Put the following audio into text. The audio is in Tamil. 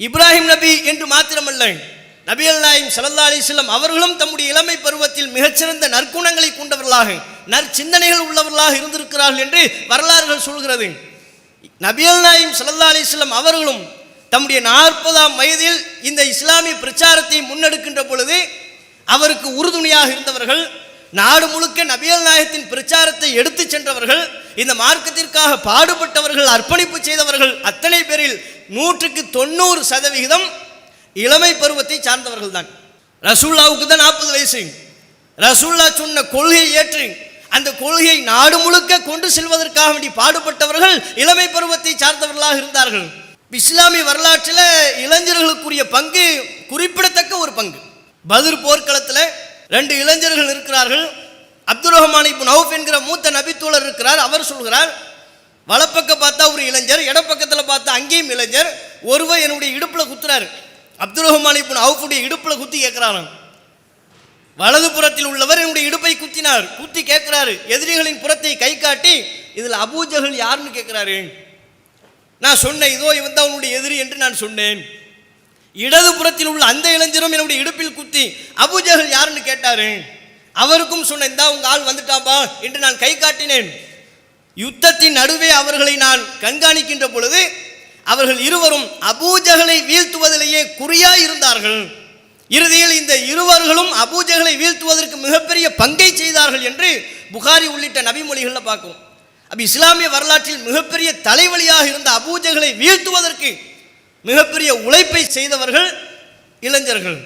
இப்ராஹிம் நபி என்று மாத்திரமல்ல. நபி அல்லாயும் சல்லா அலிஸ்லம் அவர்களும் தம்முடைய இளமை பருவத்தில் மிகச்சிறந்த நற்குணங்களை கொண்டவர்களாக நற்சிந்தனைகள் உள்ளவர்களாக இருந்திருக்கிறார்கள் என்று வரலாறுகள் சொல்கிறது. நபியல் நாயும் சல்லா அலிஸ்லம் அவர்களும் தம்முடைய நாற்பதாம் வயதில் இந்த இஸ்லாமிய பிரச்சாரத்தை முன்னெடுக்கின்ற பொழுது அவருக்கு உறுதுணையாக இருந்தவர்கள் நாடு முழுக்க நபியல் நாயகத்தின் பிரச்சாரத்தை எடுத்து சென்றவர்கள் இந்த மார்க்கத்திற்காக பாடுபட்டவர்கள் அர்ப்பணிப்பு செய்தவர்கள் அத்தனை பேரில் நூற்றுக்கு தொண்ணூறு சதவிகிதம் இளமை பருவத்தை சார்ந்தவர்கள் தான் ரசூல்லாவுக்கு தான் நாற்பது வயசு. ரசூல்லா சொன்ன கொள்கையை ஏற்று அந்த கொள்கையை நாடு முழுக்க கொண்டு செல்வதற்காக வேண்டி பாடுபட்டவர்கள் இளமை பருவத்தை சார்ந்தவர்களாக இருந்தார்கள். இஸ்லாமிய வரலாற்றில் இளைஞர்களுக்குரிய பங்கு குறிப்பிடத்தக்க ஒரு பங்கு. பத்ர் போர்க்களத்தில் ரெண்டு இளைஞர்கள் இருக்கிறார்கள். அப்துல் ரஹ்மான் இப்போ நவுஃப் என்கிற மூத்த நபித்தோழர் இருக்கிறார். அவர் சொல்கிறார் வலப்பக்கம் பார்த்தா ஒரு இளைஞர் இடப்பக்கத்தில் பார்த்தா அங்கேயும் இளைஞர். ஒருவர் என்னுடைய இடுப்பில் குத்துறாரு. அப்துல் ரஹ்மான் இப்போ நவுஃபுடைய இடுப்பில் குத்தி கேட்குறாராம் வலது புறத்தில் உள்ளவர் என்னுடைய இடுப்பை குத்தினார். குத்தி கேட்குறாரு எதிரிகளின் புறத்தை கை காட்டி இதில் அபூஜகல் யாருன்னு கேட்குறாரு நான் சொன்னேன் இதோ இவன் தான் உன்னுடைய எதிரி என்று நான் சொன்னேன். இடது புறத்தில் உள்ள அந்த இளைஞரும் என்னுடைய இடுப்பில் குத்தி அபூஜகல் யாருன்னு கேட்டாரு? அவருக்கும் சொன்னேன் இந்தா உங்கள் ஆள் வந்துட்டாப்பா என்று நான் கை காட்டினேன். யுத்தத்தின் நடுவே அவர்களை நான் கண்காணிக்கின்ற பொழுது அவர்கள் இருவரும் அபூஜகளை வீழ்த்துவதிலேயே குறியாய் இருந்தார்கள் இறுதியில் இந்த இருவர்களும் அபூஜகளை வீழ்த்துவதற்கு மிகப்பெரிய பங்கை செய்தார்கள் என்று புகாரி உள்ளிட்ட நபிமொழிகளில் பார்க்கும். அப்ப இஸ்லாமிய வரலாற்றில் மிகப்பெரிய தலைவலியாக இருந்த அபூஜகளை வீழ்த்துவதற்கு மிகப்பெரிய உழைப்பை செய்தவர்கள் இளைஞர்கள்.